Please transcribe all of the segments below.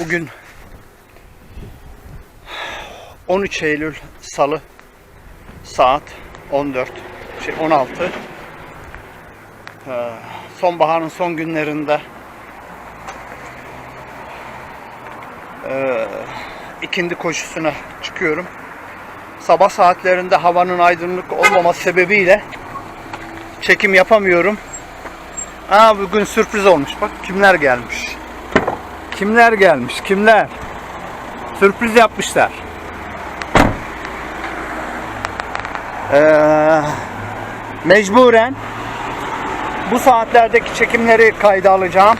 Bugün 13 Eylül Salı saat 14 şey 16 Ee, sonbaharın son günlerinde ee, ikindi koşusuna çıkıyorum. Sabah saatlerinde havanın aydınlık olmaması sebebiyle çekim yapamıyorum. Aa bugün sürpriz olmuş. Bak kimler gelmiş. Kimler gelmiş? Kimler? Sürpriz yapmışlar. Ee, mecburen bu saatlerdeki çekimleri kayda alacağım.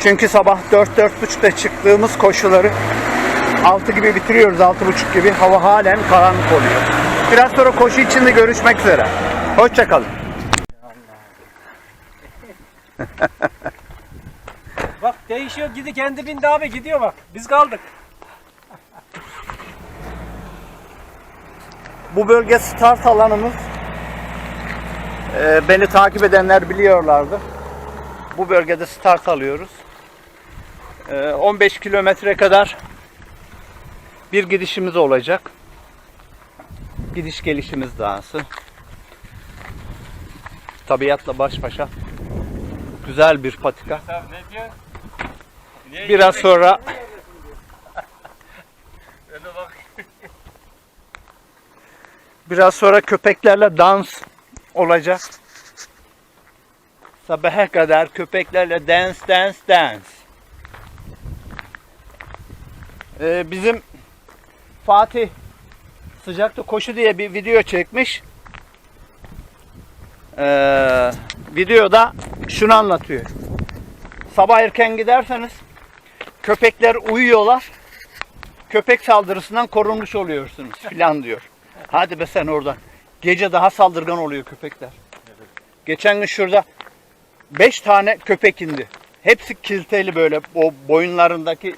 Çünkü sabah 4-4.30'da çıktığımız koşuları 6 gibi bitiriyoruz. 6.30 gibi. Hava halen karanlık oluyor. Biraz sonra koşu içinde görüşmek üzere. Hoşçakalın. Değişiyor gidi kendi bindi abi gidiyor bak. Biz kaldık. Bu bölge start alanımız. Ee, beni takip edenler biliyorlardı. Bu bölgede start alıyoruz. Ee, 15 kilometre kadar bir gidişimiz olacak. Gidiş gelişimiz dahası. Tabiatla baş başa. Güzel bir patika. ne diyor? Biraz sonra biraz sonra köpeklerle dans olacak. Sabaha kadar köpeklerle dance dance dance. Ee, bizim Fatih sıcakta koşu diye bir video çekmiş. Ee, videoda şunu anlatıyor. Sabah erken giderseniz köpekler uyuyorlar. Köpek saldırısından korunmuş oluyorsunuz filan diyor. Hadi be sen oradan. Gece daha saldırgan oluyor köpekler. Geçen gün şurada 5 tane köpek indi. Hepsi kiliteli böyle o boyunlarındaki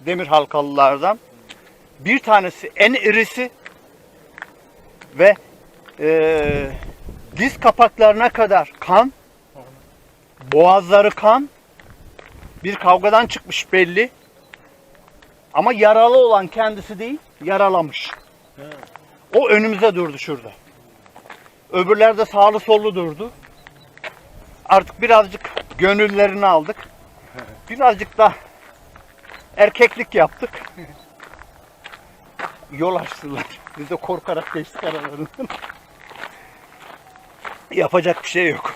demir halkalılardan. Bir tanesi en irisi ve eee, diz kapaklarına kadar kan, boğazları kan, bir kavgadan çıkmış belli. Ama yaralı olan kendisi değil, yaralamış. O önümüze durdu şurada. Öbürler de sağlı sollu durdu. Artık birazcık gönüllerini aldık. Birazcık da erkeklik yaptık. Yol açtılar. Biz de korkarak geçtik aralarından. Yapacak bir şey yok.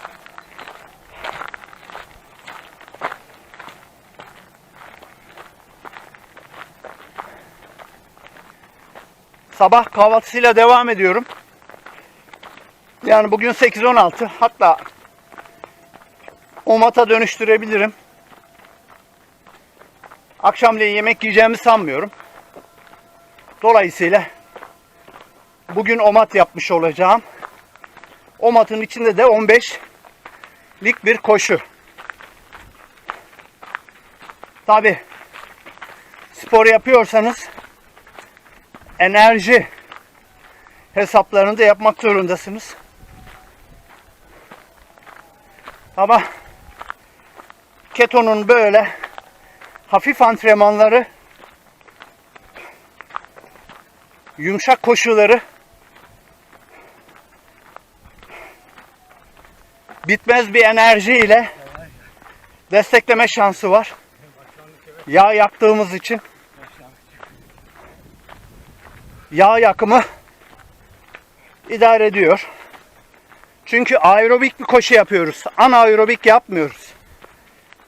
Sabah kahvaltısıyla devam ediyorum. Yani bugün 8-16 hatta omata dönüştürebilirim. Akşamleyin yemek yiyeceğimi sanmıyorum. Dolayısıyla bugün omat yapmış olacağım. Omatın içinde de 15'lik bir koşu. Tabi spor yapıyorsanız enerji hesaplarını da yapmak zorundasınız. Ama ketonun böyle hafif antrenmanları yumuşak koşuları bitmez bir enerjiyle destekleme şansı var. Yağ yaktığımız için yağ yakımı idare ediyor. Çünkü aerobik bir koşu yapıyoruz. Anaerobik yapmıyoruz.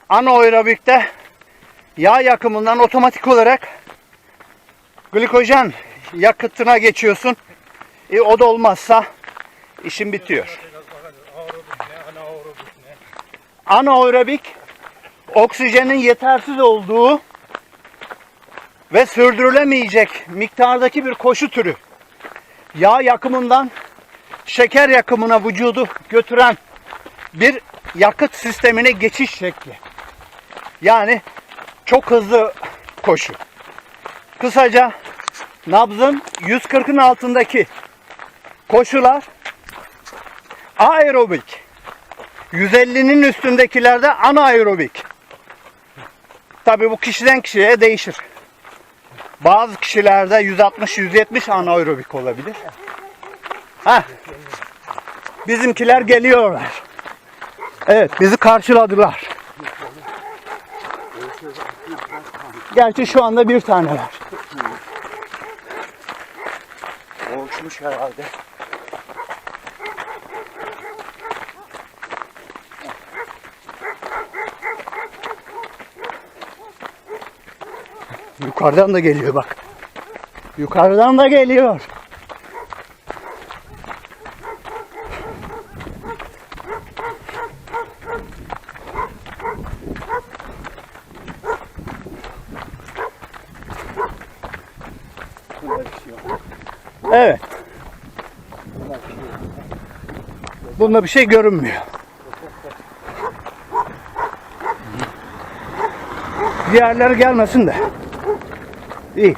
Anaerobikte yağ yakımından otomatik olarak glikojen yakıtına geçiyorsun. E, o da olmazsa işin bitiyor. Anaerobik oksijenin yetersiz olduğu ve sürdürülemeyecek miktardaki bir koşu türü. Yağ yakımından şeker yakımına vücudu götüren bir yakıt sistemine geçiş şekli. Yani çok hızlı koşu. Kısaca nabzın 140'ın altındaki koşular aerobik. 150'nin üstündekilerde anaerobik. Tabi bu kişiden kişiye değişir. Bazı kişilerde 160-170 anaerobik olabilir. Ha. Bizimkiler geliyorlar. Evet bizi karşıladılar. Gerçi şu anda bir taneler. Oluşmuş herhalde. Yukarıdan da geliyor bak. Yukarıdan da geliyor. Evet. Bunda bir şey görünmüyor. Diğerleri gelmesin de. İyi.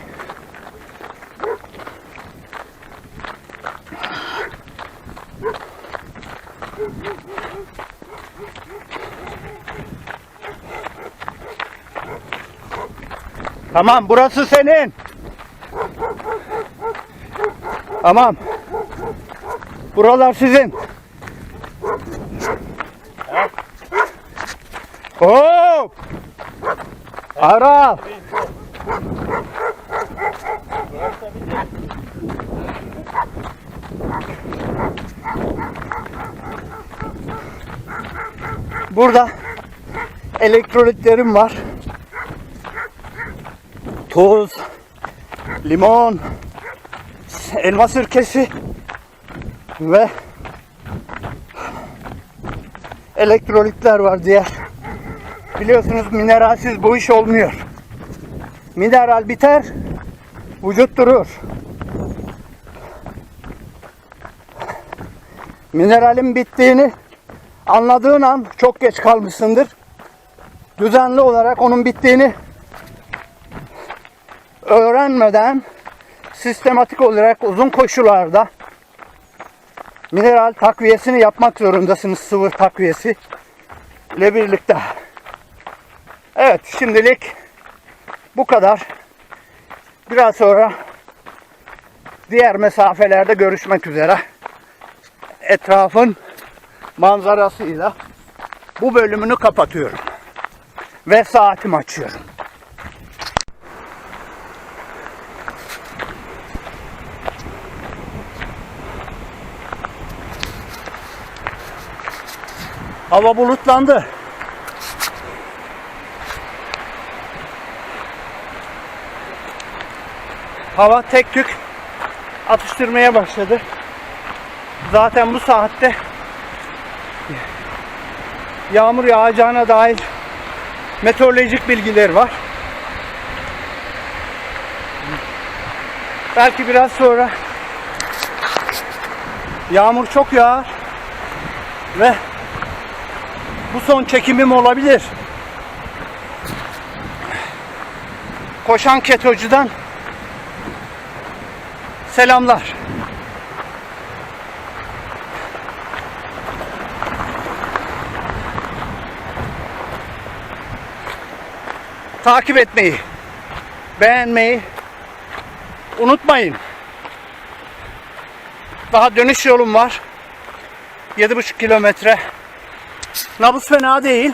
Tamam burası senin. Tamam. Buralar sizin. Hop! Ara! Burada elektrolitlerim var. Tuz, limon, elma sirkesi ve elektrolitler var diğer. Biliyorsunuz mineralsiz bu iş olmuyor. Mineral biter, vücut durur. Mineralin bittiğini anladığın an çok geç kalmışsındır. Düzenli olarak onun bittiğini öğrenmeden sistematik olarak uzun koşularda mineral takviyesini yapmak zorundasınız sıvı takviyesi ile birlikte. Evet şimdilik bu kadar. Biraz sonra diğer mesafelerde görüşmek üzere. Etrafın manzarasıyla bu bölümünü kapatıyorum. Ve saatimi açıyorum. Hava bulutlandı. Hava tek tük atıştırmaya başladı. Zaten bu saatte yağmur yağacağına dair meteorolojik bilgiler var. Belki biraz sonra yağmur çok yağar ve bu son çekimim olabilir. Koşan ketocudan selamlar. Takip etmeyi, beğenmeyi unutmayın. Daha dönüş yolum var. 7,5 kilometre. Nabız fena değil.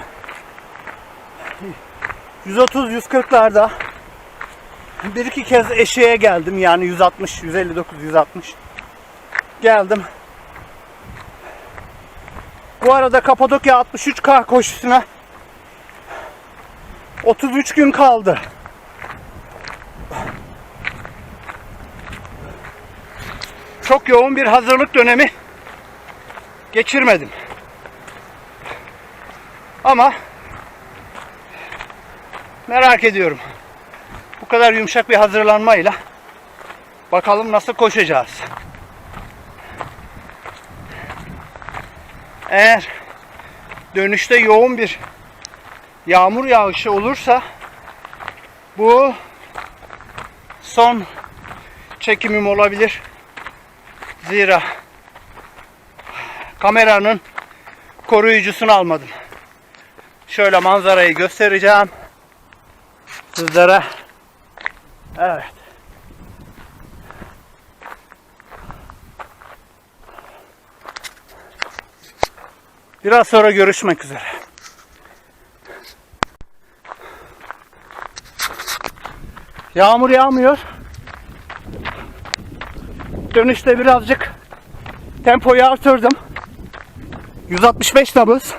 130-140'larda bir iki kez eşeğe geldim yani 160, 159, 160 geldim. Bu arada Kapadokya 63K koşusuna 33 gün kaldı. Çok yoğun bir hazırlık dönemi geçirmedim. Ama merak ediyorum. Bu kadar yumuşak bir hazırlanmayla bakalım nasıl koşacağız. Eğer dönüşte yoğun bir yağmur yağışı olursa bu son çekimim olabilir. Zira kameranın koruyucusunu almadım. Şöyle manzarayı göstereceğim. sizlere evet Biraz sonra görüşmek üzere. Yağmur yağmıyor. Dönüşte birazcık tempoyu artırdım. 165 nabız.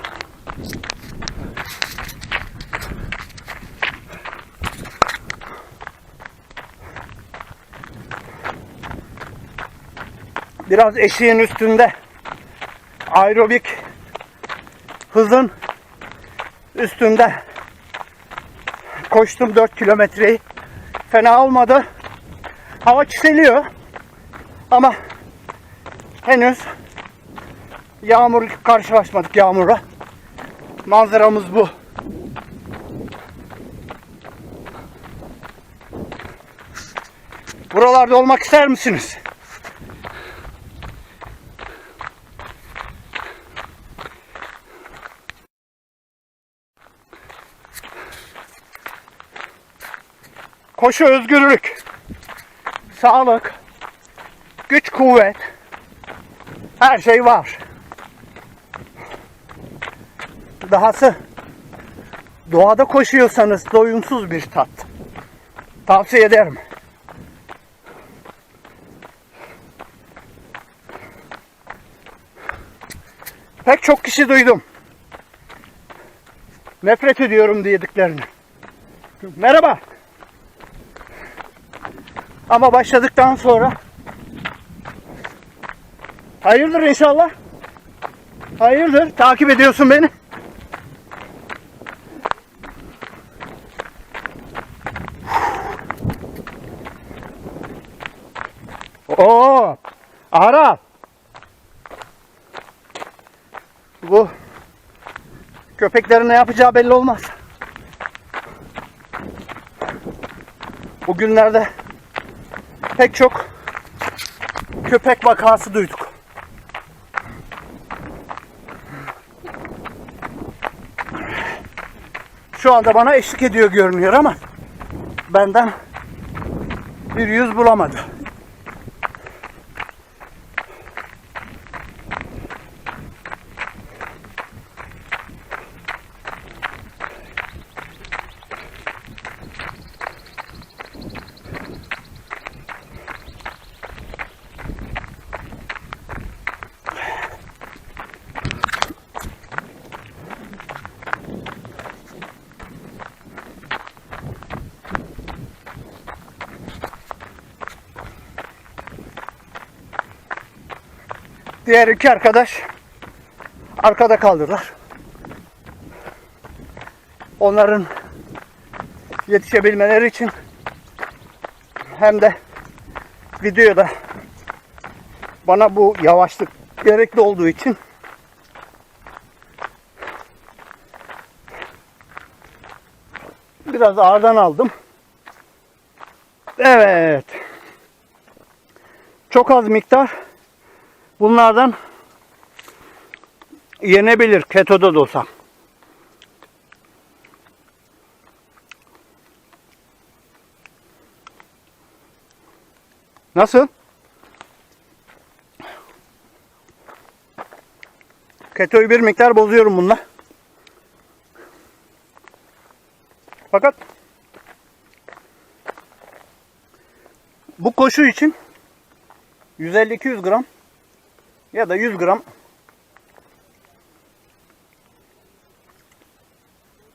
Biraz eşiğin üstünde aerobik hızın üstünde koştum 4 kilometreyi. Fena olmadı. Hava çiseliyor. Ama henüz yağmur karşılaşmadık yağmura. Manzaramız bu. Buralarda olmak ister misiniz? Koşu özgürlük, sağlık, güç kuvvet, her şey var. Dahası doğada koşuyorsanız doyumsuz bir tat. Tavsiye ederim. Pek çok kişi duydum. Nefret ediyorum diyediklerini. Merhaba. Ama başladıktan sonra Hayırdır inşallah. Hayırdır. Takip ediyorsun beni. Oo! Ara. Bu köpeklerin ne yapacağı belli olmaz. Bugünlerde pek çok köpek vakası duyduk. Şu anda bana eşlik ediyor görünüyor ama benden bir yüz bulamadı. Diğer iki arkadaş arkada kaldılar. Onların yetişebilmeleri için hem de videoda bana bu yavaşlık gerekli olduğu için biraz ağırdan aldım. Evet. Çok az miktar Bunlardan yenebilir ketoda da olsa. Nasıl? Ketoyu bir miktar bozuyorum bununla. Fakat bu koşu için 150-200 gram ya da 100 gram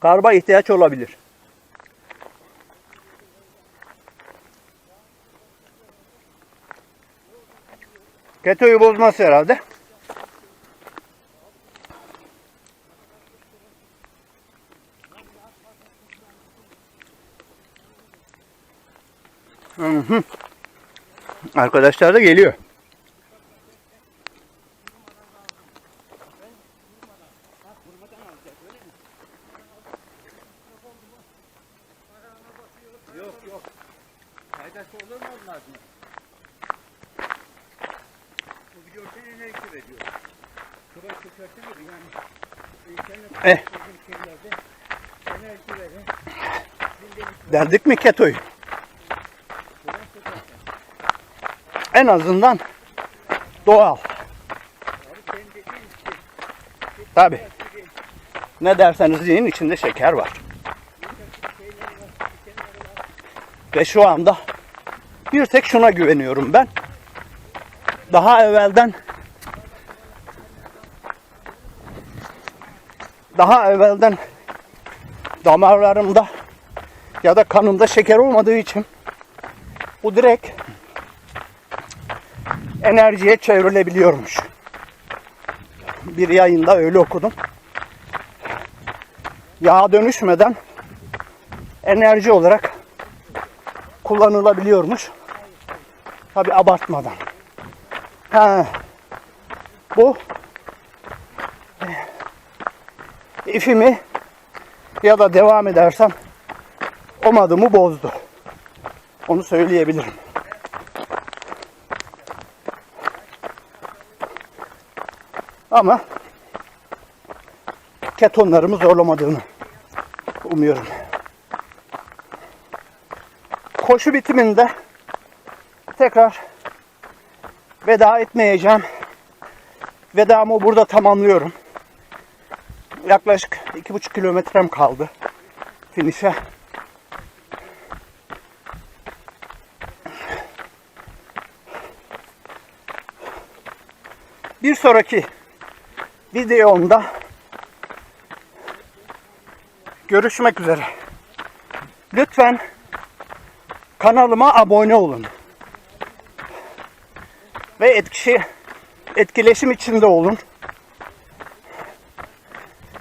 karba ihtiyaç olabilir. Ketoyu bozmaz herhalde. Hı hı. Arkadaşlar da geliyor. Yok yok. Faydası olur mu onlar? Bu biliyorsun enerji veriyor. Kıra çıkartı gibi yani. İnternet Eh. şeylerde enerji verir. Deldik mi ketoyu? En azından doğal. Tabi. Ne derseniz deyin içinde şeker var. Ve şu anda bir tek şuna güveniyorum ben. Daha evvelden daha evvelden damarlarımda ya da kanımda şeker olmadığı için bu direkt enerjiye çevrilebiliyormuş. Bir yayında öyle okudum. Yağa dönüşmeden enerji olarak kullanılabiliyormuş. Tabi abartmadan. Ha, bu ifimi ya da devam edersem omadımı bozdu. Onu söyleyebilirim. Ama ketonlarımı zorlamadığını umuyorum. Koşu bitiminde tekrar veda etmeyeceğim. Vedamı burada tamamlıyorum. Yaklaşık iki buçuk kilometrem kaldı finişe. Bir sonraki videomda görüşmek üzere. Lütfen kanalıma abone olun. Ve etkisi, etkileşim içinde olun.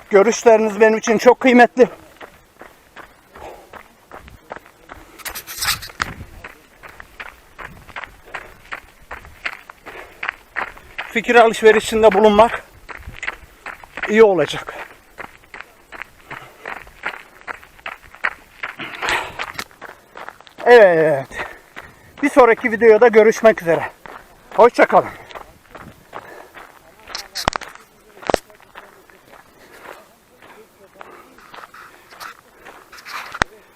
Görüşleriniz benim için çok kıymetli. Fikir alışverişinde bulunmak iyi olacak. Evet. Bir sonraki videoda görüşmek üzere. Hoşçakalın.